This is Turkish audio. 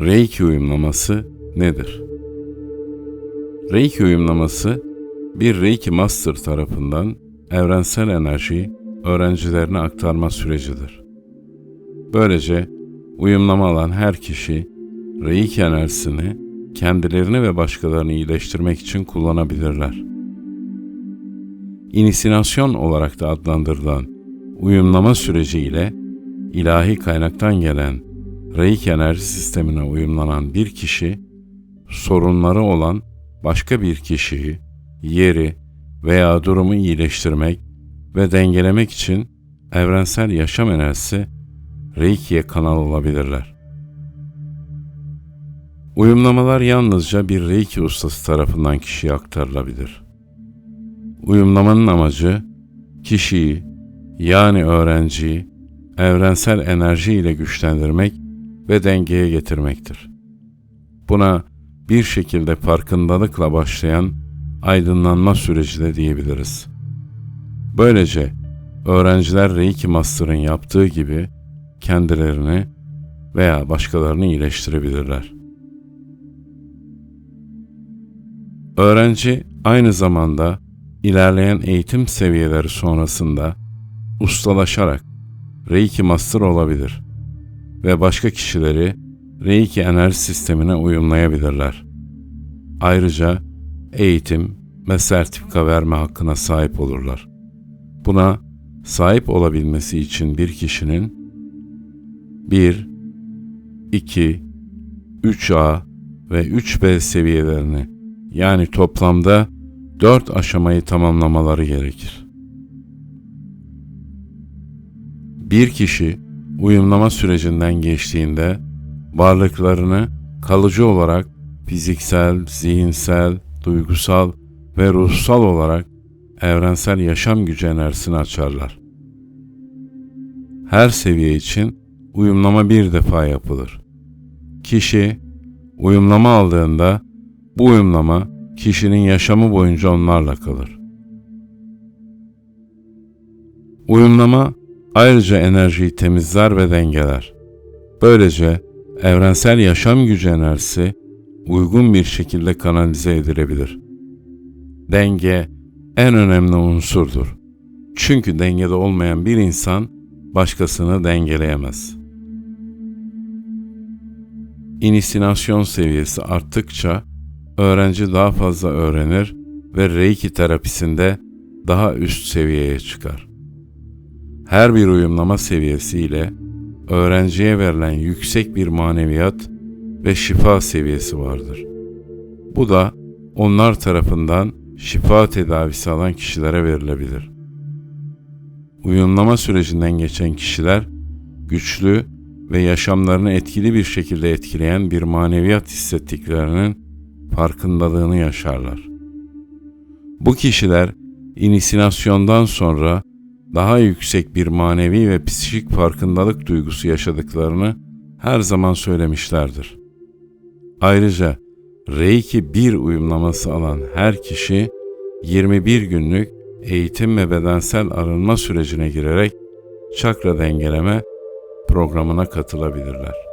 Reiki uyumlaması nedir? Reiki uyumlaması bir Reiki Master tarafından evrensel enerjiyi öğrencilerine aktarma sürecidir. Böylece uyumlama alan her kişi Reiki enerjisini kendilerini ve başkalarını iyileştirmek için kullanabilirler. İnisinasyon olarak da adlandırılan uyumlama süreci ile ilahi kaynaktan gelen Reiki enerji sistemine uyumlanan bir kişi, sorunları olan başka bir kişiyi, yeri veya durumu iyileştirmek ve dengelemek için evrensel yaşam enerjisi Reiki'ye kanal olabilirler. Uyumlamalar yalnızca bir Reiki ustası tarafından kişiye aktarılabilir. Uyumlamanın amacı kişiyi yani öğrenciyi evrensel enerji ile güçlendirmek ve dengeye getirmektir. Buna bir şekilde farkındalıkla başlayan aydınlanma süreci de diyebiliriz. Böylece öğrenciler Reiki Master'ın yaptığı gibi kendilerini veya başkalarını iyileştirebilirler. Öğrenci aynı zamanda ilerleyen eğitim seviyeleri sonrasında ustalaşarak Reiki Master olabilir ve başka kişileri Reiki enerji sistemine uyumlayabilirler. Ayrıca eğitim ve sertifika verme hakkına sahip olurlar. Buna sahip olabilmesi için bir kişinin 1, 2, 3A ve 3B seviyelerini yani toplamda 4 aşamayı tamamlamaları gerekir. Bir kişi uyumlama sürecinden geçtiğinde varlıklarını kalıcı olarak fiziksel, zihinsel, duygusal ve ruhsal olarak evrensel yaşam gücü enerjisini açarlar. Her seviye için uyumlama bir defa yapılır. Kişi uyumlama aldığında bu uyumlama kişinin yaşamı boyunca onlarla kalır. Uyumlama ayrıca enerjiyi temizler ve dengeler. Böylece evrensel yaşam gücü enerjisi uygun bir şekilde kanalize edilebilir. Denge en önemli unsurdur. Çünkü dengede olmayan bir insan başkasını dengeleyemez. İnisinasyon seviyesi arttıkça öğrenci daha fazla öğrenir ve Reiki terapisinde daha üst seviyeye çıkar. Her bir uyumlama seviyesiyle öğrenciye verilen yüksek bir maneviyat ve şifa seviyesi vardır. Bu da onlar tarafından şifa tedavisi alan kişilere verilebilir. Uyumlama sürecinden geçen kişiler güçlü ve yaşamlarını etkili bir şekilde etkileyen bir maneviyat hissettiklerinin farkındalığını yaşarlar. Bu kişiler inisinasyondan sonra daha yüksek bir manevi ve psikik farkındalık duygusu yaşadıklarını her zaman söylemişlerdir. Ayrıca Reiki 1 uyumlaması alan her kişi 21 günlük eğitim ve bedensel arınma sürecine girerek çakra dengeleme programına katılabilirler.